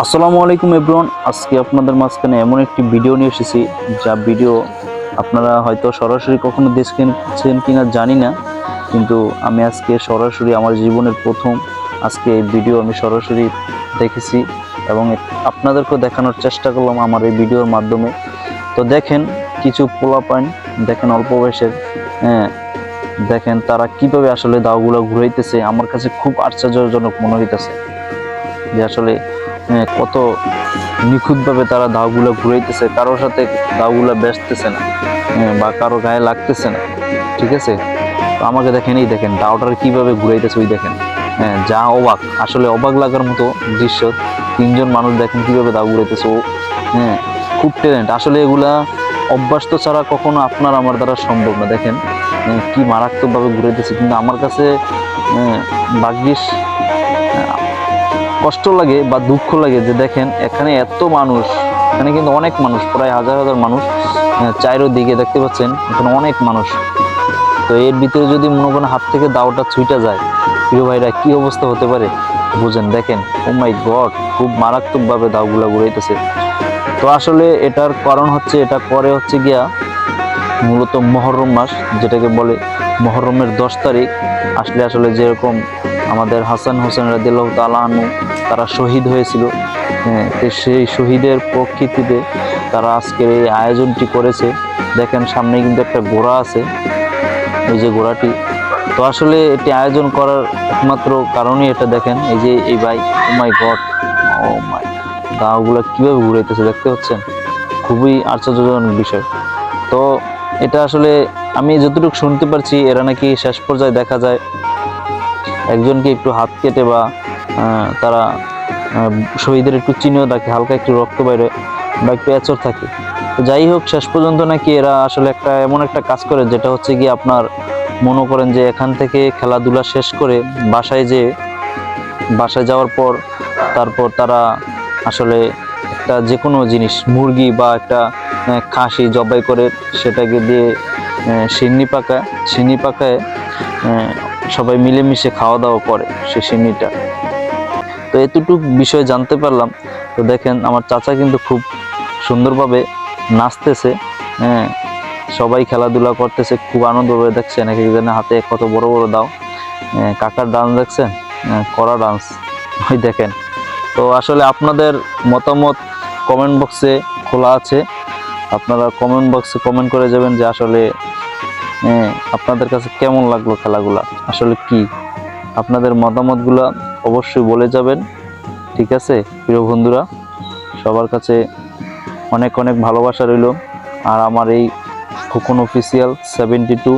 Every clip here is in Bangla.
আসসালামু আলাইকুম এব্রন আজকে আপনাদের মাঝখানে এমন একটি ভিডিও নিয়ে এসেছি, যা ভিডিও আপনারা হয়তো সরাসরি কখনো দেখছেন কিনা জানি না, কিন্তু আমি আজকে সরাসরি আমার জীবনের প্রথম আজকে এই ভিডিও আমি সরাসরি দেখেছি এবং আপনাদেরকেও দেখানোর চেষ্টা করলাম আমার এই ভিডিওর মাধ্যমে। তো দেখেন কিছু পোলা পয়েন্ট দেখেন অল্প বয়সের হ্যাঁ দেখেন তারা কীভাবে আসলে দাওগুলো ঘুরাইতেছে, আমার কাছে খুব আশ্চর্যজনক মনে হইতেছে যে আসলে কত নিখুঁতভাবে তারা দাওগুলো ঘুরাইতেছে কারোর সাথে দাওগুলো বেসতেছে না বা কারও গায়ে লাগতেছে না ঠিক আছে? তো আমাকে দেখেন এই দেখেন দাওটার কীভাবে ঘুরাইতেছে ওই দেখেন। হ্যাঁ যা অবাক আসলে অবাক লাগার মতো দৃশ্য। তিনজন মানুষ দেখেন কীভাবে দাও ঘুরাইতেছে ও হ্যাঁ খুব ট্যালেন্ট আসলে এগুলা অভ্যাস তো ছাড়া কখনো আপনার আমার দ্বারা সম্ভব না। দেখেন কি মারাত্মকভাবে ঘুরাইতেছে। কিন্তু আমার কাছে আহ, কষ্ট লাগে বা দুঃখ লাগে যে দেখেন এখানে এত মানুষ এখানে কিন্তু অনেক মানুষ প্রায় হাজার হাজার মানুষ আহ, চারিদিকে দেখতে পাচ্ছেন এখানে অনেক মানুষ। তো এর ভিতরে যদি মনে করেন হাত থেকে দাওটা ছুইটা যায় প্রিয় ভাইরা কি অবস্থা হতে পারে? বুঝেন দেখেন ও মাই গড খুব মারাত্মকভাবে দাওগুলা ঘুরাইতেছে। তো আসলে এটার কারণ হচ্ছে এটা করে হচ্ছে গিয়া মূলত মহরম মাস যেটাকে বলে মহরমের দশ তারিখ। আসলে আসলে যেরকম আমাদের হাসান হোসেন রাদিল্লাহ তালাহানু তারা শহীদ হয়েছিল। হ্যাঁ, সেই শহীদের প্রকৃতিতে তারা আজকের এই আয়োজনটি করেছে। দেখেন সামনে কিন্তু একটা ঘোড়া আছে। এই যে ঘোড়াটি। তো আসলে এটি আয়োজন করার একমাত্র কারণই এটা দেখেন। এই যে এই ভাই মাই গড ও মাই দাওগুলো কীভাবে ঘুরাইতেছে দেখতে পাচ্ছেন? খুবই আশ্চর্যজনক বিষয়। তো এটা আসলে আমি যতটুকু শুনতে পারছি এরা নাকি শেষ পর্যায়ে দেখা যায়। একজনকে একটু হাত কেটে বা তারা শহীদের একটু চিহ্ন থাকে, হালকা একটু রক্ত বাইরে বা একটু এচর থাকে। তো যাই হোক, শেষ পর্যন্ত নাকি এরা আসলে একটা এমন একটা কাজ করে, যেটা হচ্ছে কি আপনার মনে করেন যে এখান থেকে খেলাধুলা শেষ করে বাসায় যে বাসায় যাওয়ার পর, তারপর তারা আসলে একটা যে কোনো জিনিস, মুরগি বা একটা খাসি জবাই করে সেটাকে দিয়ে সিন্নি পাকায় সিন্নি পাকায় সবাই মিলেমিশে খাওয়া দাওয়া করে সে সিন্নিটা তো এতটুকু বিষয় জানতে পারলাম। তো দেখেন আমার চাচা কিন্তু খুব সুন্দরভাবে নাচতেছে হ্যাঁ। সবাই খেলাধুলা করতেছে খুব আনন্দভাবে দেখছেন এক একজনের হাতে কত বড় বড় দাও। হ্যাঁ, কাকার ডান্স দেখছেন? হ্যাঁ, কড়া ডান্স ওই দেখেন। তো আসলে আপনাদের মতামত কমেন্ট বক্সে খোলা আছে। আপনারা কমেন্ট বক্সে কমেন্ট করে যাবেন যে আসলে আপনাদের কাছে কেমন লাগল খেলাগুলা? আসলে কি? আপনাদের মতামতগুলা অবশ্যই বলে যাবেন, ঠিক আছে? প্রিয় বন্ধুরা, সবার কাছে অনেক অনেক ভালোবাসা রইল। আর আমার এই খোকন অফিসিয়াল সেভেন্টি টু,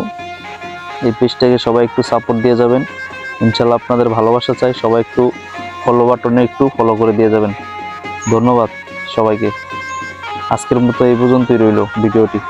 এই পেজটাকে সবাই একটু সাপোর্ট দিয়ে যাবেন। ইনশাল্লাহ আপনাদের ভালোবাসা চাই, সবাই একটু ফলো বাটনে একটু ফলো করে দিয়ে যাবেন। ধন্যবাদ সবাইকে। আজকের মতো এই পর্যন্তই রইল ভিডিওটি।